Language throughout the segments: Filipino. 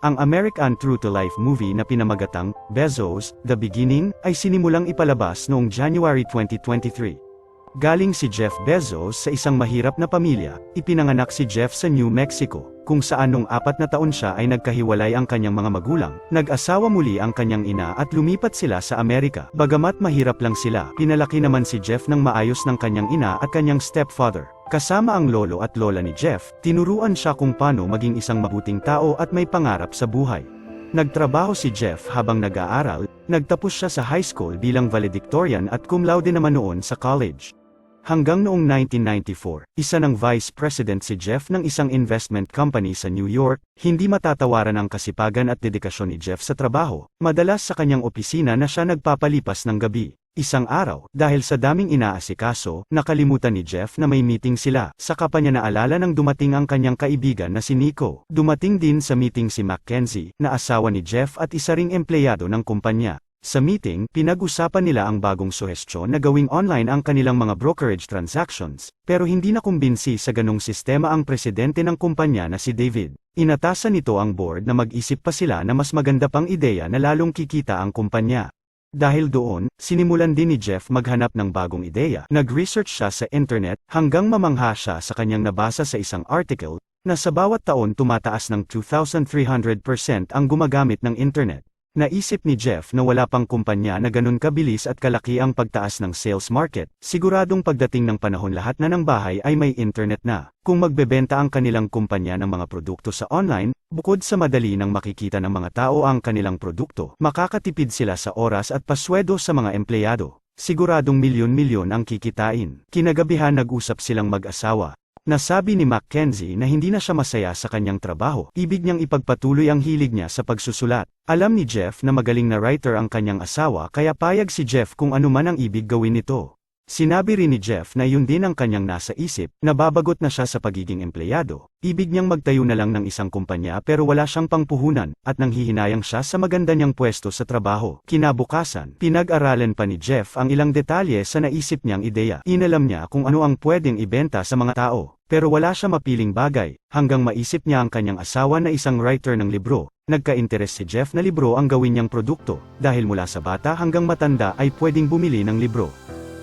Ang American True to Life movie na pinamagatang Bezos, The Beginning, ay sinimulang ipalabas noong January 2023. Galing si Jeff Bezos sa isang mahirap na pamilya, ipinanganak si Jeff sa New Mexico, kung saan nung apat na taon siya ay nagkahiwalay ang kanyang mga magulang, nag-asawa muli ang kanyang ina at lumipat sila sa Amerika. Bagamat mahirap lang sila, pinalaki naman si Jeff ng maayos ng kanyang ina at kanyang stepfather. Kasama ang lolo at lola ni Jeff, tinuruan siya kung paano maging isang mabuting tao at may pangarap sa buhay. Nagtrabaho si Jeff habang nag-aaral, nagtapos siya sa high school bilang valedictorian at cum laude naman noon sa college. Hanggang noong 1994, isa ng vice president si Jeff ng isang investment company sa New York, hindi matatawaran ang kasipagan at dedikasyon ni Jeff sa trabaho, madalas sa kanyang opisina na siya nagpapalipas ng gabi. Isang araw, dahil sa daming inaasikaso, nakalimutan ni Jeff na may meeting sila, saka pa niya naalala nang dumating ang kanyang kaibigan na si Nico. Dumating din sa meeting si Mackenzie, na asawa ni Jeff at isa ring empleyado ng kumpanya. Sa meeting, pinag-usapan nila ang bagong suhestyon na gawing online ang kanilang mga brokerage transactions, pero hindi nakumbinsi sa ganong sistema ang presidente ng kumpanya na si David. Inatasan nito ang board na mag-isip pa sila na mas maganda pang ideya na lalong kikita ang kumpanya. Dahil doon, sinimulan din ni Jeff maghanap ng bagong ideya. Nag-research siya sa internet hanggang mamangha siya sa kanyang nabasa sa isang article na sa bawat taon tumataas ng 2,300% ang gumagamit ng internet. Naisip ni Jeff na wala pang kumpanya na ganun kabilis at kalaki ang pagtaas ng sales market, siguradong pagdating ng panahon lahat na ng bahay ay may internet na. Kung magbebenta ang kanilang kumpanya ng mga produkto sa online, bukod sa madali nang makikita ng mga tao ang kanilang produkto, makakatipid sila sa oras at paswelo sa mga empleyado. Siguradong milyon-milyon ang kikitain. Kinagabihan nag-usap silang mag-asawa, Nasabi ni Mackenzie na hindi na siya masaya sa kanyang trabaho, ibig niyang ipagpatuloy ang hilig niya sa pagsusulat. Alam ni Jeff na magaling na writer ang kanyang asawa kaya payag si Jeff kung ano man ang ibig gawin nito. Sinabi rin ni Jeff na yun din ang kanyang nasa isip, nababagot na siya sa pagiging empleyado. Ibig niyang magtayo na lang ng isang kumpanya pero wala siyang pangpuhunan, at nanghihinayang siya sa maganda niyang pwesto sa trabaho. Kinabukasan, pinag-aralan pa ni Jeff ang ilang detalye sa naisip niyang ideya. Inalam niya kung ano ang pwedeng ibenta sa mga tao. Pero wala siya mapiling bagay, hanggang maisip niya ang kanyang asawa na isang writer ng libro. Nagka-interes si Jeff na libro ang gawin niyang produkto, dahil mula sa bata hanggang matanda ay pwedeng bumili ng libro.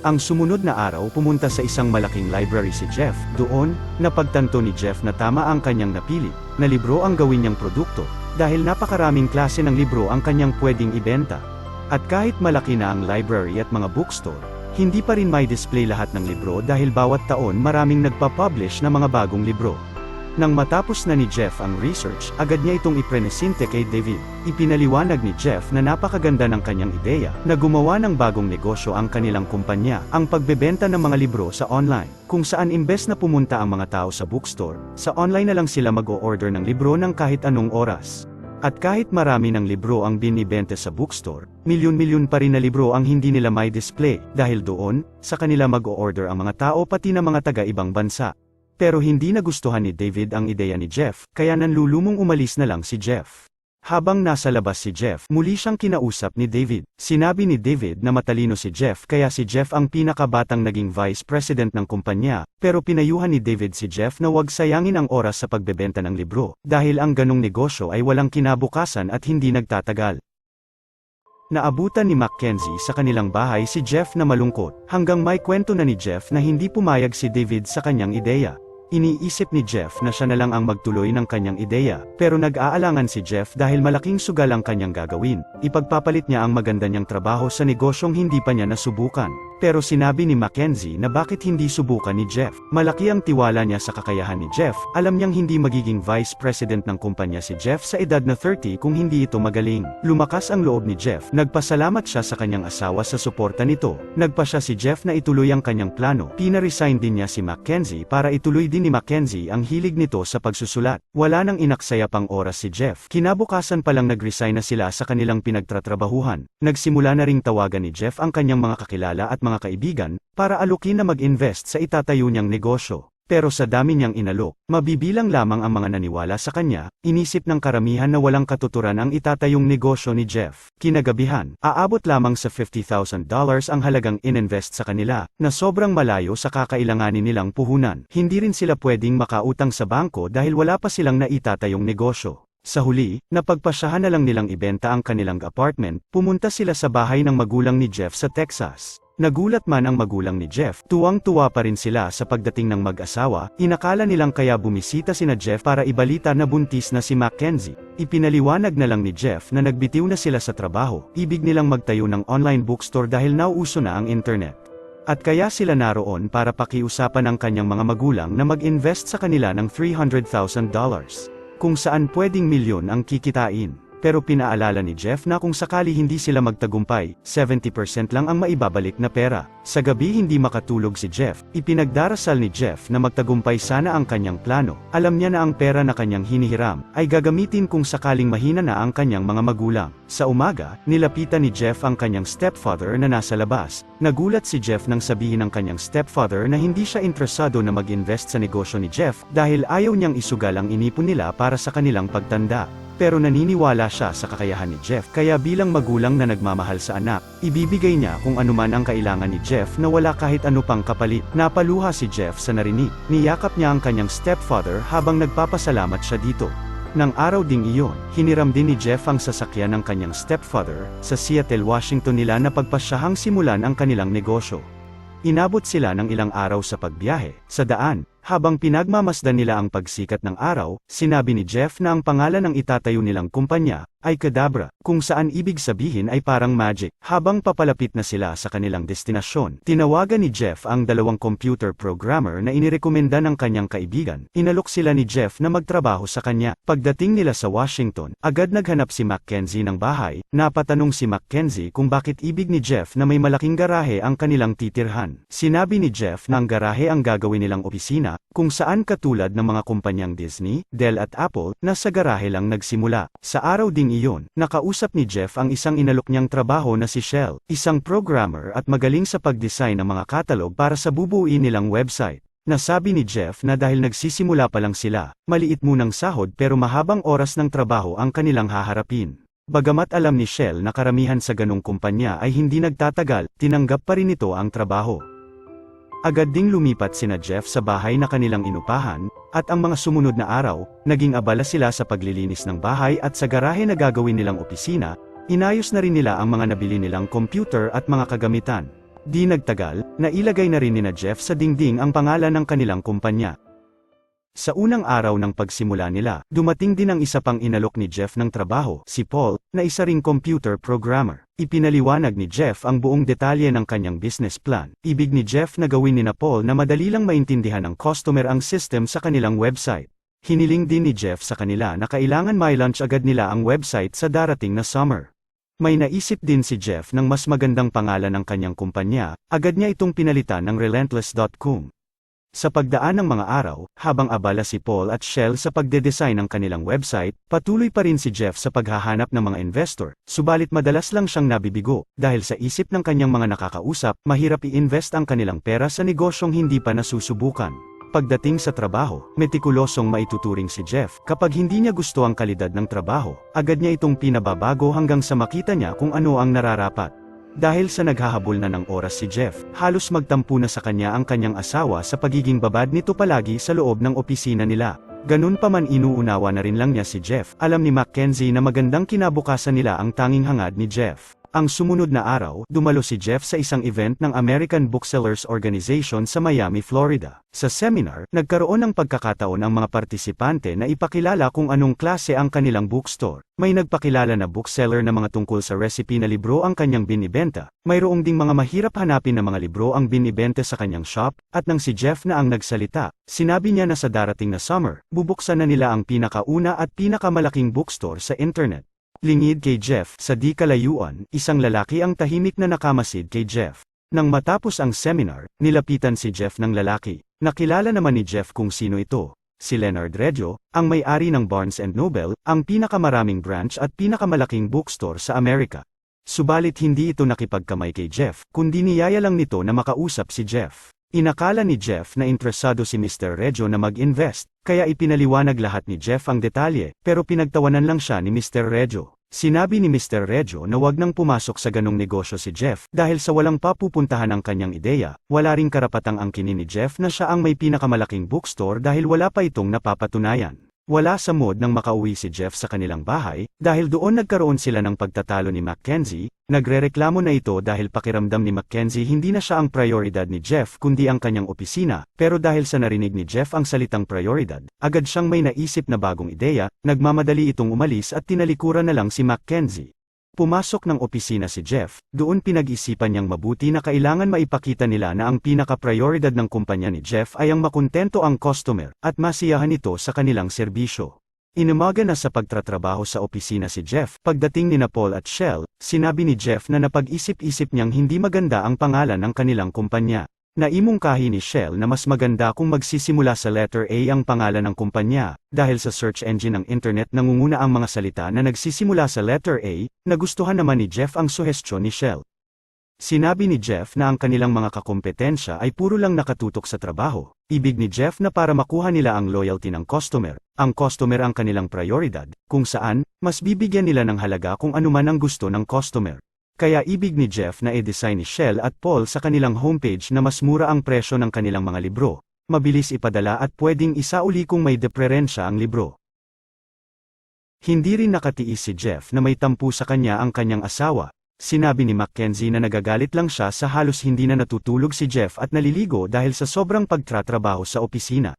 Ang sumunod na araw pumunta sa isang malaking library si Jeff. Doon, napagtanto ni Jeff na tama ang kanyang napili, na libro ang gawin niyang produkto, dahil napakaraming klase ng libro ang kanyang pwedeng ibenta. At kahit malaki na ang library at mga bookstore, hindi pa rin may display lahat ng libro dahil bawat taon maraming nagpa-publish na mga bagong libro. Nang matapos na ni Jeff ang research, agad niya itong iprenesinte kay David. Ipinaliwanag ni Jeff na napakaganda ng kanyang ideya, na gumawa ng bagong negosyo ang kanilang kumpanya, ang pagbebenta ng mga libro sa online, kung saan imbes na pumunta ang mga tao sa bookstore, sa online na lang sila mag-o-order ng libro ng kahit anong oras. At kahit marami ng libro ang binibenta sa bookstore, milyon-milyon pa rin na libro ang hindi nila may display, dahil doon, sa kanila mag-o-order ang mga tao pati na mga taga-ibang bansa. Pero hindi nagustuhan ni David ang ideya ni Jeff, kaya nanlulumong umalis na lang si Jeff. Habang nasa labas si Jeff, muli siyang kinausap ni David. Sinabi ni David na matalino si Jeff kaya si Jeff ang pinakabatang naging vice president ng kumpanya, pero pinayuhan ni David si Jeff na huwag sayangin ang oras sa pagbebenta ng libro, dahil ang ganong negosyo ay walang kinabukasan at hindi nagtatagal. Naabutan ni Mackenzie sa kanilang bahay si Jeff na malungkot, hanggang may kwento na ni Jeff na hindi pumayag si David sa kanyang ideya. Iniisip ni Jeff na siya na lang ang magtuloy ng kanyang ideya, pero nag-aalangan si Jeff dahil malaking sugal ang kanyang gagawin. Ipagpapalit niya ang maganda niyang trabaho sa negosyong hindi pa niya nasubukan. Pero sinabi ni Mackenzie na bakit hindi subukan ni Jeff. Malaki ang tiwala niya sa kakayahan ni Jeff, alam niyang hindi magiging vice president ng kumpanya si Jeff sa edad na 30 kung hindi ito magaling. Lumakas ang loob ni Jeff, nagpasalamat siya sa kanyang asawa sa suporta nito. Nagpa siya si Jeff na ituloy ang kanyang plano. Pina-resign din niya si Mackenzie para ituloy din ni Mackenzie ang hilig nito sa pagsusulat. Wala nang inaksaya pang oras si Jeff. Kinabukasan pa lang nag-resign na sila sa kanilang pinagtatrabahuhan. Nagsimula na ring tawagan ni Jeff ang kanyang mga kakilala at mga kaibigan, para alukin na mag-invest sa itatayo niyang negosyo. Pero sa dami niyang inalok, mabibilang lamang ang mga naniwala sa kanya, inisip ng karamihan na walang katuturan ang itatayong negosyo ni Jeff. Kinagabihan, aabot lamang sa $50,000 ang halagang ininvest sa kanila, na sobrang malayo sa kakailanganin nilang puhunan. Hindi rin sila pwedeng makautang sa bangko dahil wala pa silang naitatayong negosyo. Sa huli, napagpasyahan na lang nilang ibenta ang kanilang apartment, pumunta sila sa bahay ng magulang ni Jeff sa Texas. Nagulat man ang magulang ni Jeff, tuwang-tuwa pa rin sila sa pagdating ng mag-asawa, inakala nilang kaya bumisita sina Jeff para ibalita na buntis na si Mackenzie. Ipinaliwanag na lang ni Jeff na nagbitiw na sila sa trabaho, ibig nilang magtayo ng online bookstore dahil nauuso na ang internet. At kaya sila naroon para pakiusapan ang kanyang mga magulang na mag-invest sa kanila ng $300,000. Kung saan pwedeng milyon ang kikitain. Pero pinaalala ni Jeff na kung sakali hindi sila magtagumpay, 70% lang ang maibabalik na pera. Sa gabi hindi makatulog si Jeff, ipinagdarasal ni Jeff na magtagumpay sana ang kanyang plano. Alam niya na ang pera na kanyang hinihiram, ay gagamitin kung sakaling mahina na ang kanyang mga magulang. Sa umaga, nilapitan ni Jeff ang kanyang stepfather na nasa labas. Nagulat si Jeff nang sabihin ng kanyang stepfather na hindi siya interesado na mag-invest sa negosyo ni Jeff dahil ayaw niyang isugal ang inipon nila para sa kanilang pagtanda. Pero naniniwala siya sa kakayahan ni Jeff kaya bilang magulang na nagmamahal sa anak, ibibigay niya kung anuman ang kailangan ni Jeff na wala kahit ano pang kapalit. Napaluha si Jeff sa narinig, niyakap niya ang kanyang stepfather habang nagpapasalamat siya dito. Nang araw ding iyon, hiniram din ni Jeff ang sasakyan ng kanyang stepfather, sa Seattle, Washington nila na pagpasyahang simulan ang kanilang negosyo. Inabot sila ng ilang araw sa pagbiyahe, sa daan, habang pinagmamasdan nila ang pagsikat ng araw, sinabi ni Jeff na ang pangalan ng itatayo nilang kumpanya, ay Kadabra, kung saan ibig sabihin ay parang magic. Habang papalapit na sila sa kanilang destinasyon, tinawagan ni Jeff ang dalawang computer programmer na inirekomenda ng kanyang kaibigan. Inalok sila ni Jeff na magtrabaho sa kanya. Pagdating nila sa Washington, agad naghanap si Mackenzie ng bahay, napatanong si Mackenzie kung bakit ibig ni Jeff na may malaking garahe ang kanilang titirhan. Sinabi ni Jeff na ang garahe ang gagawin nilang opisina, kung saan katulad ng mga kumpanyang Disney, Dell at Apple, na sa garahe lang nagsimula. Sa araw ding iyon, nakausap ni Jeff ang isang inalok niyang trabaho na si Shell, isang programmer at magaling sa pag-design ng mga katalog para sa bubuuin nilang website. Nasabi ni Jeff na dahil nagsisimula pa lang sila, maliit munang sahod pero mahabang oras ng trabaho ang kanilang haharapin. Bagamat alam ni Shell na karamihan sa ganong kumpanya ay hindi nagtatagal, tinanggap pa rin ito ang trabaho. Agad ding lumipat sina Jeff sa bahay na kanilang inupahan, at ang mga sumunod na araw, naging abala sila sa paglilinis ng bahay at sa garahe na gagawin nilang opisina, inayos na rin nila ang mga nabili nilang computer at mga kagamitan. Di nagtagal, nailagay na rin nina Jeff sa dingding ang pangalan ng kanilang kumpanya. Sa unang araw ng pagsimula nila, dumating din ang isa pang inalok ni Jeff ng trabaho, si Paul, na isa ring computer programmer. Ipinaliwanag ni Jeff ang buong detalye ng kanyang business plan. Ibig ni Jeff na gawin ni na Paul na madali lang maintindihan ng customer ang system sa kanilang website. Hiniling din ni Jeff sa kanila na kailangan may launch agad nila ang website sa darating na summer. May naisip din si Jeff ng mas magandang pangalan ng kanyang kumpanya, agad niya itong pinalitan ng Relentless.com. Sa pagdaan ng mga araw, habang abala si Paul at Shell sa pagdedesign ng kanilang website, patuloy pa rin si Jeff sa paghahanap ng mga investor, subalit madalas lang siyang nabibigo, dahil sa isip ng kanyang mga nakakausap, mahirap i-invest ang kanilang pera sa negosyong hindi pa nasusubukan. Pagdating sa trabaho, metikulosong maituturing si Jeff. Kapag hindi niya gusto ang kalidad ng trabaho, agad niya itong pinababago hanggang sa makita niya kung ano ang nararapat. Dahil sa naghahabol na ng oras si Jeff, halos magtampo na sa kanya ang kanyang asawa sa pagiging babad nito palagi sa loob ng opisina nila. Ganun pa man inuunawa na rin lang niya si Jeff, alam ni Mackenzie na magandang kinabukasan nila ang tanging hangad ni Jeff. Ang sumunod na araw, dumalo si Jeff sa isang event ng American Booksellers Organization sa Miami, Florida. Sa seminar, nagkaroon ng pagkakataon ang mga partisipante na ipakilala kung anong klase ang kanilang bookstore. May nagpakilala na bookseller na mga tungkol sa recipe na libro ang kanyang binibenta. Mayroong ding mga mahirap hanapin na mga libro ang binibenta sa kanyang shop, at nang si Jeff na ang nagsalita, sinabi niya na sa darating na summer, bubuksan na nila ang pinakauna at pinakamalaking bookstore sa internet. Lingid kay Jeff, sa di kalayuan, isang lalaki ang tahimik na nakamasid kay Jeff. Nang matapos ang seminar, nilapitan si Jeff ng lalaki. Nakilala naman ni Jeff kung sino ito. Si Leonard Reggio, ang may-ari ng Barnes Noble, ang pinakamaraming branch at pinakamalaking bookstore sa Amerika. Subalit hindi ito nakipagkamay kay Jeff, kundi niyaya lang nito na makausap si Jeff. Inakala ni Jeff na interesado si Mr. Reggio na mag-invest, kaya ipinaliwanag lahat ni Jeff ang detalye, pero pinagtawanan lang siya ni Mr. Reggio. Sinabi ni Mr. Reggio na wag nang pumasok sa ganong negosyo si Jeff dahil sa walang papupuntahan ang kanyang ideya, wala ring karapatang angkinin ni Jeff na siya ang may pinakamalaking bookstore dahil wala pa itong napapatunayan. Wala sa mood nang makauwi si Jeff sa kanilang bahay, dahil doon nagkaroon sila ng pagtatalo ni Mackenzie, nagrereklamo na ito dahil pakiramdam ni Mackenzie hindi na siya ang prioridad ni Jeff kundi ang kanyang opisina, pero dahil sa narinig ni Jeff ang salitang prioridad, agad siyang may naisip na bagong ideya, nagmamadali itong umalis at tinalikuran na lang si Mackenzie. Pumasok ng opisina si Jeff, doon pinag-isipan niyang mabuti na kailangan maipakita nila na ang pinaka-prioridad ng kumpanya ni Jeff ay ang makontento ang customer, at masiyahan ito sa kanilang serbisyo. Inumaga na sa pagtratrabaho sa opisina si Jeff, pagdating ni Paul at Shell, sinabi ni Jeff na napag-isip-isip niyang hindi maganda ang pangalan ng kanilang kumpanya. Naimungkahi ni Shell na mas maganda kung magsisimula sa letter A ang pangalan ng kumpanya, dahil sa search engine ng internet nangunguna ang mga salita na nagsisimula sa letter A, nagustuhan naman ni Jeff ang suhestyon ni Shell. Sinabi ni Jeff na ang kanilang mga kakompetensya ay puro lang nakatutok sa trabaho. Ibig ni Jeff na para makuha nila ang loyalty ng customer, ang customer ang kanilang prioridad, kung saan, mas bibigyan nila ng halaga kung anuman ang gusto ng customer. Kaya ibig ni Jeff na e-design ni Shell at Paul sa kanilang homepage na mas mura ang presyo ng kanilang mga libro, mabilis ipadala at pwedeng isauli kung may deprerensya ang libro. Hindi rin nakatiis si Jeff na may tampu sa kanya ang kanyang asawa. Sinabi ni Mackenzie na nagagalit lang siya sa halos hindi na natutulog si Jeff at naliligo dahil sa sobrang pagtratrabaho sa opisina.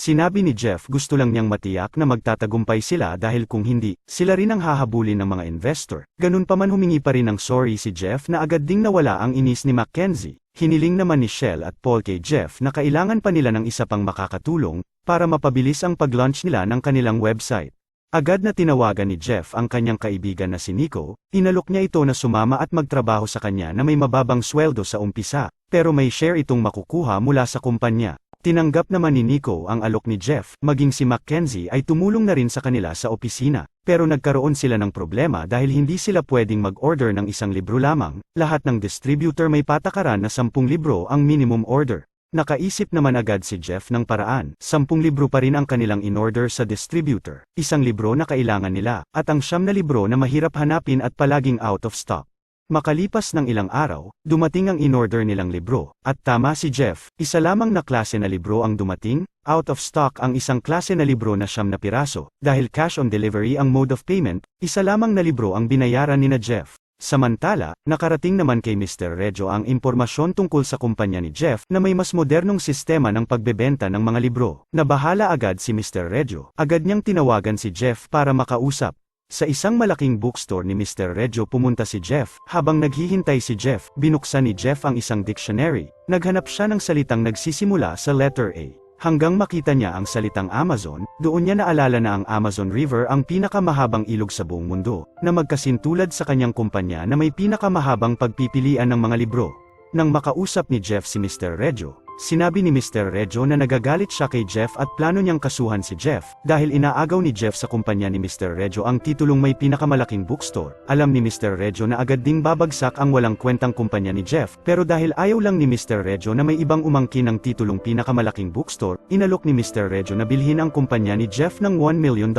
Sinabi ni Jeff gusto lang niyang matiyak na magtatagumpay sila dahil kung hindi, sila rin ang hahabulin ng mga investor. Ganun pa man humingi pa rin ng sorry si Jeff na agad ding nawala ang inis ni Mackenzie. Hiniling naman ni Shell at Paul kay Jeff na kailangan pa nila ng isa pang makakatulong para mapabilis ang pag-launch nila ng kanilang website. Agad na tinawagan ni Jeff ang kanyang kaibigan na si Nico, inalok niya ito na sumama at magtrabaho sa kanya na may mababang sweldo sa umpisa, pero may share itong makukuha mula sa kumpanya. Tinanggap naman ni Nico ang alok ni Jeff, maging si Mackenzie ay tumulong na rin sa kanila sa opisina, pero nagkaroon sila ng problema dahil hindi sila pwedeng mag-order ng isang libro lamang, lahat ng distributor may patakaran na 10 libro ang minimum order. Nakaisip naman agad si Jeff ng paraan, 10 libro pa rin ang kanilang in-order sa distributor, isang libro na kailangan nila, at ang siyam na libro na mahirap hanapin at palaging out of stock. Makalipas ng ilang araw, dumating ang in-order nilang libro, at tama si Jeff, isa lamang na klase na libro ang dumating, out of stock ang isang klase na libro na siyam na piraso, dahil cash on delivery ang mode of payment, isa lamang na libro ang binayaran ni na Jeff. Samantala, nakarating naman kay Mr. Reggio ang impormasyon tungkol sa kumpanya ni Jeff na may mas modernong sistema ng pagbebenta ng mga libro. Nabahala agad si Mr. Reggio. Agad niyang tinawagan si Jeff para makausap. Sa isang malaking bookstore ni Mr. Reggio pumunta si Jeff, habang naghihintay si Jeff, binuksan ni Jeff ang isang dictionary, naghanap siya ng salitang nagsisimula sa letter A. Hanggang makita niya ang salitang Amazon, doon niya naalala na ang Amazon River ang pinakamahabang ilog sa buong mundo, na magkasintulad sa kanyang kumpanya na may pinakamahabang pagpipilian ng mga libro. Nang makausap ni Jeff si Mr. Reggio, sinabi ni Mr. Reggio na nagagalit siya kay Jeff at plano niyang kasuhan si Jeff, dahil inaagaw ni Jeff sa kumpanya ni Mr. Reggio ang titulong may pinakamalaking bookstore. Alam ni Mr. Reggio na agad ding babagsak ang walang kwentang kumpanya ni Jeff, pero dahil ayaw lang ni Mr. Reggio na may ibang umangkin ng titulong pinakamalaking bookstore, inalok ni Mr. Reggio na bilhin ang kumpanya ni Jeff ng $1 million.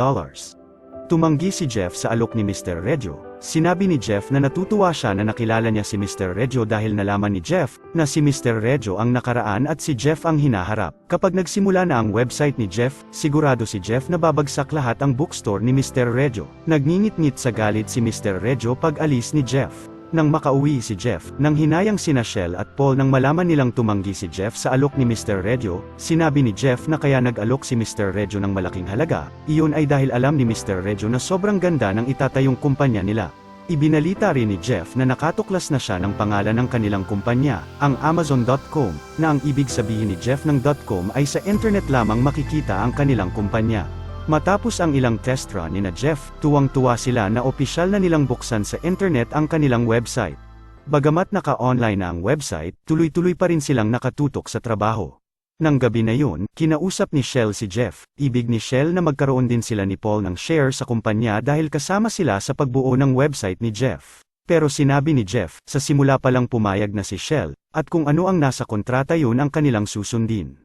Tumanggi si Jeff sa alok ni Mr. Reggio. Sinabi ni Jeff na natutuwa siya na nakilala niya si Mr. Reggio dahil nalaman ni Jeff na si Mr. Reggio ang nakaraan at si Jeff ang hinaharap. Kapag nagsimula na ang website ni Jeff, sigurado si Jeff na babagsak lahat ang bookstore ni Mr. Reggio. Nagngingit-ngit sa galit si Mr. Reggio pag alis ni Jeff. Nang makauwi si Jeff, nang hinayang sina Shell at Paul nang malaman nilang tumanggi si Jeff sa alok ni Mr. Reggio, sinabi ni Jeff na kaya nag-alok si Mr. Reggio ng malaking halaga, iyon ay dahil alam ni Mr. Reggio na sobrang ganda ng itatayong kumpanya nila. Ibinalita rin ni Jeff na nakatuklas na siya ng pangalan ng kanilang kumpanya, ang Amazon.com, na ang ibig sabihin ni Jeff ng .com ay sa internet lamang makikita ang kanilang kumpanya. Matapos ang ilang test run ni na Jeff, tuwang-tuwa sila na opisyal na nilang buksan sa internet ang kanilang website. Bagamat naka-online na ang website, tuloy-tuloy pa rin silang nakatutok sa trabaho. Nang gabi na yun, kinausap ni Shell si Jeff, ibig ni Shell na magkaroon din sila ni Paul ng share sa kumpanya dahil kasama sila sa pagbuo ng website ni Jeff. Pero sinabi ni Jeff, sa simula pa lang pumayag na si Shell, at kung ano ang nasa kontrata yun ang kanilang susundin.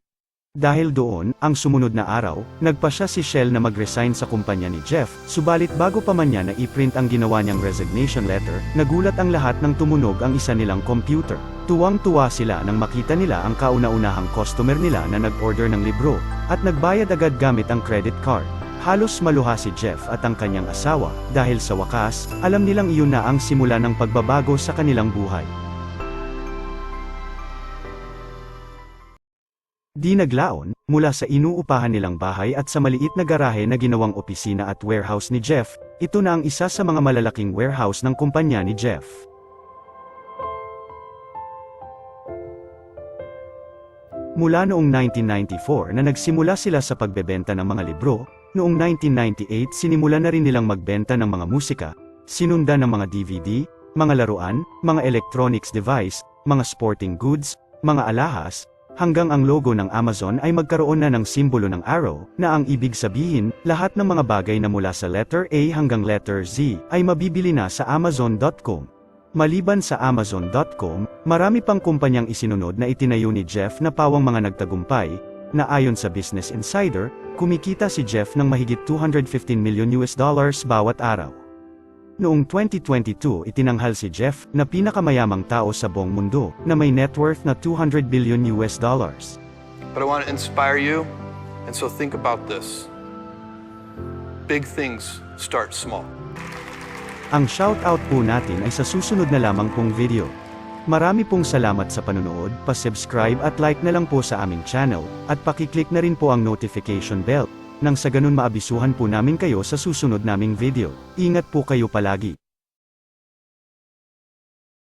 Dahil doon, ang sumunod na araw, nagpa siya si Shell na mag-resign sa kumpanya ni Jeff, subalit bago pa man niya na i-print ang ginawa niyang resignation letter, nagulat ang lahat ng tumunog ang isa nilang computer. Tuwang-tuwa sila nang makita nila ang kauna-unahang customer nila na nag-order ng libro, at nagbayad agad gamit ang credit card. Halos maluha si Jeff at ang kanyang asawa, dahil sa wakas, alam nilang iyon na ang simula ng pagbabago sa kanilang buhay. Di naglaon, mula sa inuupahan nilang bahay at sa maliit na garahe na ginawang opisina at warehouse ni Jeff, ito na ang isa sa mga malalaking warehouse ng kumpanya ni Jeff. Mula noong 1994 na nagsimula sila sa pagbebenta ng mga libro, noong 1998 sinimula na rin nilang magbenta ng mga musika, sinundan ng mga DVD, mga laruan, mga electronics device, mga sporting goods, mga alahas, hanggang ang logo ng Amazon ay magkaroon na ng simbolo ng arrow, na ang ibig sabihin, lahat ng mga bagay na mula sa letter A hanggang letter Z ay mabibili na sa Amazon.com. Maliban sa Amazon.com, marami pang kumpanyang isinunod na itinayo ni Jeff na pawang mga nagtagumpay, na ayon sa Business Insider, kumikita si Jeff ng mahigit 215 million US dollars bawat araw. Noong 2022 itinanghal si Jeff na pinakamayamang tao sa buong mundo na may net worth na 200 billion US dollars. But I want to inspire you, and so think about this. Big things start small. Ang shoutout po natin ay sa susunod na lamang pong video. Marami pong salamat sa panonood, pa-subscribe at like na lang po sa aming channel, at pakiclick na rin po ang notification bell, nang sa ganun maabisuhan po namin kayo sa susunod naming video. Ingat po kayo palagi.